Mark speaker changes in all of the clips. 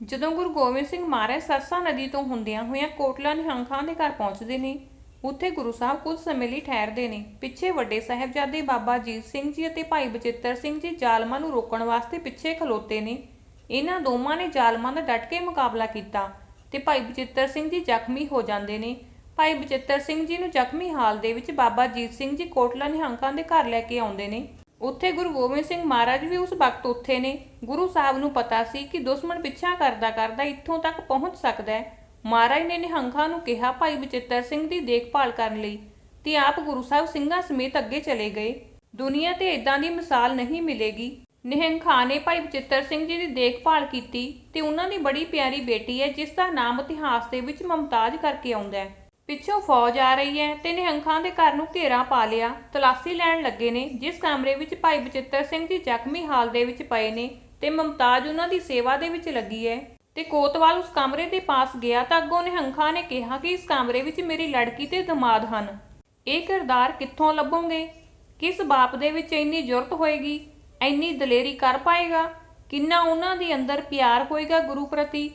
Speaker 1: ਜਦੋਂ ਗੁਰੂ ਗੋਬਿੰਦ ਸਿੰਘ ਮਹਾਰਾਜ ਸਰਸਾ ਨਦੀ ਤੋਂ ਹੁੰਦਿਆਂ ਹੋਇਆਂ ਕੋਟਲਾ ਨਿਹੰਗਾਂ ਦੇ ਘਰ ਪਹੁੰਚਦੇ ਨੇ, ਉੱਥੇ ਗੁਰੂ ਸਾਹਿਬ ਕੁਝ ਸਮੇਂ ਲਈ ਠਹਿਰਦੇ ਨੇ। ਪਿੱਛੇ ਵੱਡੇ ਸਾਹਿਬਜ਼ਾਦੇ ਬਾਬਾ ਜੀਤ ਸਿੰਘ ਜੀ ਅਤੇ ਭਾਈ ਬਚਿੱਤਰ ਸਿੰਘ ਜੀ ਜ਼ਾਲਮਾਂ ਨੂੰ ਰੋਕਣ ਵਾਸਤੇ ਪਿੱਛੇ ਖਲੋਤੇ ਨੇ। ਇਹਨਾਂ ਦੋਵਾਂ ਨੇ ਜ਼ਾਲਮਾਂ ਦਾ ਡਟ ਕੇ ਮੁਕਾਬਲਾ ਕੀਤਾ ਤੇ ਭਾਈ ਬਚਿੱਤਰ ਸਿੰਘ ਜੀ ਜ਼ਖਮੀ ਹੋ ਜਾਂਦੇ ਨੇ। ਭਾਈ ਬਚਿੱਤਰ ਸਿੰਘ ਜੀ ਨੂੰ ਜ਼ਖਮੀ ਹਾਲ ਦੇ ਵਿੱਚ ਬਾਬਾ ਜੀਤ ਸਿੰਘ ਜੀ ਕੋਟਲਾ ਨਿਹੰਗਾਂ ਦੇ ਘਰ ਲੈ ਕੇ ਆਉਂਦੇ ਨੇ। ਉੱਥੇ ਗੁਰੂ ਗੋਬਿੰਦ ਸਿੰਘ ਮਹਾਰਾਜ ਵੀ ਉਸ ਵਕਤ ਉੱਥੇ ਨੇ। ਗੁਰੂ ਸਾਹਿਬ ਨੂੰ ਪਤਾ ਸੀ ਕਿ ਦੁਸ਼ਮਣ ਪਿੱਛਾ ਕਰਦਾ ਕਰਦਾ ਇੱਥੋਂ ਤੱਕ ਪਹੁੰਚ ਸਕਦਾ ਹੈ। ਮਹਾਰਾਜ ਨੇ ਨਿਹੰਗਾਂ ਨੂੰ ਕਿਹਾ, ਭਾਈ ਬਚਿੱਤਰ ਸਿੰਘ ਦੀ ਦੇਖਭਾਲ ਕਰਨ ਲਈ ਤੇ ਆਪ ਗੁਰੂ ਸਾਹਿਬ ਸਿੰਘਾਂ ਸਮੇਤ ਅੱਗੇ ਚਲੇ ਗਏ। ਦੁਨੀਆ ਤੇ ਇਦਾਂ ਦੀ ਮਿਸਾਲ ਨਹੀਂ ਮਿਲੇਗੀ। ਨਿਹੰਗ ਖਾਂ ਨੇ ਭਾਈ ਬਚਿੱਤਰ ਸਿੰਘ ਜੀ ਦੀ ਦੇਖਭਾਲ ਕੀਤੀ ਤੇ ਉਹਨਾਂ ਦੀ ਬੜੀ ਪਿਆਰੀ ਬੇਟੀ ਹੈ, ਜਿਸ ਦਾ ਨਾਮ ਇਤਿਹਾਸ ਦੇ ਵਿੱਚ ਮਮਤਾਜ ਕਰਕੇ ਆਉਂਦਾ ਹੈ। ਪਿੱਛੋਂ ਫੌਜ ਆ ਰਹੀ ਹੈ ਤੇ ਨਿਹੰਗਾਂ ਦੇ ਘਰ ਨੂੰ ਘੇਰਾ ਪਾ ਲਿਆ। ਤਲਾਸ਼ੀ ਲੈਣ ਲੱਗੇ ਨੇ, ਜਿਸ ਕਮਰੇ ਵਿੱਚ ਭਾਈ ਬਚਿੱਤਰ ਸਿੰਘ ਜੀ ਜ਼ਖਮੀ ਹਾਲ ਦੇ ਵਿੱਚ ਪਏ ਨੇ ਤੇ ਮਮਤਾਜ ਉਹਨਾਂ ਦੀ ਸੇਵਾ ਦੇ ਵਿੱਚ ਲੱਗੀ ਹੈ। ਤੇ ਕੋਤਵਾਲ ਉਸ ਕਮਰੇ ਦੇ ਪਾਸ ਗਿਆ ਤਾਂ ਅੱਗੋਂ ਨਿਹੰਗਾਂ ਨੇ ਕਿਹਾ ਕਿ ਇਸ ਕਮਰੇ ਵਿੱਚ ਮੇਰੀ ਲੜਕੀ ਤੇ ਦਮਾਦ ਹਨ। ਇਹ ਕਿਰਦਾਰ ਕਿੱਥੋਂ ਲੱਭੋਗੇ? ਕਿਸ ਬਾਪ ਦੇ ਵਿੱਚ ਇੰਨੀ ਜ਼ਰੂਰਤ ਹੋਏਗੀ? ਇੰਨੀ ਦਲੇਰੀ ਕਰ ਪਾਏਗਾ? ਕਿੰਨਾ ਉਹਨਾਂ ਦੇ ਅੰਦਰ ਪਿਆਰ ਹੋਏਗਾ ਗੁਰੂ ਪ੍ਰਤੀ?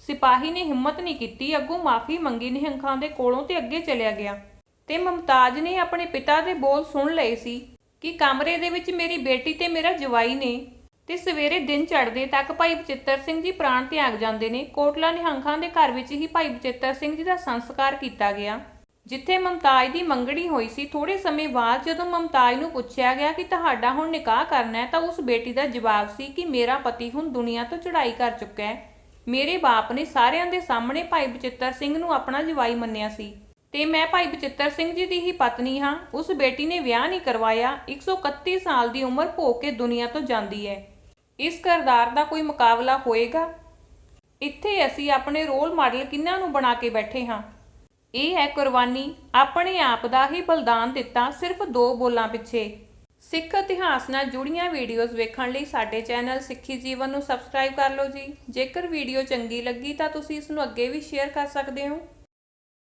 Speaker 1: ਸਿਪਾਹੀ ਨੇ ਹਿੰਮਤ ਨਹੀਂ ਕੀਤੀ, ਅੱਗੋਂ ਮਾਫੀ ਮੰਗੀ ਨਿਹੰਖਾਂ ਦੇ ਕੋਲੋਂ ਤੇ ਅੱਗੇ ਚਲਿਆ ਗਿਆ। ਤੇ ਮਮਤਾਜ ਨੇ ਆਪਣੇ ਪਿਤਾ ਦੇ ਬੋਲ ਸੁਣ ਲਏ ਸੀ ਕਿ ਕਮਰੇ ਦੇ ਵਿੱਚ ਮੇਰੀ ਬੇਟੀ ਤੇ ਮੇਰਾ ਜਵਾਈ ਨੇ ਤੇ ਸਵੇਰੇ ਦਿਨ ਚੜ੍ਹਦੇ ਤੱਕ ਭਾਈ ਬਚਿੱਤਰ ਸਿੰਘ ਜੀ ਪ੍ਰਾਣ ਤਿਆਗ ਜਾਂਦੇ ਨੇ। ਕੋਟਲਾ ਨਿਹੰਖਾਂ ਦੇ ਘਰ ਵਿੱਚ ਹੀ ਭਾਈ ਬਚਿੱਤਰ ਸਿੰਘ ਜੀ ਦਾ ਸੰਸਕਾਰ ਕੀਤਾ ਗਿਆ, ਜਿੱਥੇ ਮਮਤਾਜ ਦੀ ਮੰਗਣੀ ਹੋਈ ਸੀ। ਥੋੜੇ ਸਮੇਂ ਬਾਅਦ ਜਦੋਂ ਮਮਤਾਜ ਨੂੰ ਪੁੱਛਿਆ ਗਿਆ ਕਿ ਤੁਹਾਡਾ ਹੁਣ ਨਿਕਾਹ ਕਰਨਾ ਹੈ ਤਾਂ ਉਸ ਬੇਟੀ ਦਾ ਜਵਾਬ ਸੀ ਕਿ ਮੇਰਾ ਪਤੀ ਹੁਣ ਦੁਨੀਆ ਤੋਂ ਚੜ੍ਹਾਈ ਕਰ ਚੁੱਕਾ ਹੈ। ਮੇਰੇ ਬਾਪ ਨੇ ਸਾਰਿਆਂ ਦੇ ਸਾਹਮਣੇ ਭਾਈ ਬਚਿੱਤਰ ਸਿੰਘ ਨੂੰ ਆਪਣਾ ਜਵਾਈ ਮੰਨਿਆ ਸੀ। ਤੇ ਮੈਂ ਭਾਈ ਬਚਿੱਤਰ ਸਿੰਘ ਜੀ ਦੀ ਹੀ ਪਤਨੀ ਹਾਂ। ਉਸ ਬੇਟੀ ਨੇ ਵਿਆਹ ਨਹੀਂ ਕਰਵਾਇਆ। 131 ਸਾਲ ਦੀ ਉਮਰ ਭੋਗ ਕੇ ਦੁਨੀਆ ਤੋਂ ਜਾਂਦੀ ਹੈ। ਇਸ ਕਿਰਦਾਰ ਦਾ ਕੋਈ ਮੁਕਾਬਲਾ ਹੋਏਗਾ? ਇੱਥੇ ਅਸੀਂ ਆਪਣੇ ਰੋਲ ਮਾਡਲ ਕਿੰਨਾਂ ਨੂੰ ਬਣਾ ਕੇ ਬੈਠੇ ਹਾਂ? ਇਹ ਹੈ ਕੁਰਬਾਨੀ। ਆਪਣੇ ਆਪ ਦਾ ਹੀ ਬਲਿਦਾਨ ਦਿੱਤਾ ਸਿਰਫ ਦੋ ਬੋਲਾਂ ਪਿੱਛੇ। ਸਿੱਖ ਇਤਿਹਾਸ ਨਾਲ ਜੁੜੀਆਂ ਵੀਡੀਓਜ਼ ਵੇਖਣ ਲਈ ਸਾਡੇ ਚੈਨਲ ਸਿੱਖੀ ਜੀਵਨ ਨੂੰ ਸਬਸਕ੍ਰਾਈਬ ਕਰ ਲਓ ਜੀ। ਜੇਕਰ ਵੀਡੀਓ ਚੰਗੀ ਲੱਗੀ ਤਾਂ ਤੁਸੀਂ ਇਸ ਨੂੰ ਅੱਗੇ ਵੀ ਸ਼ੇਅਰ ਕਰ ਸਕਦੇ ਹੋ।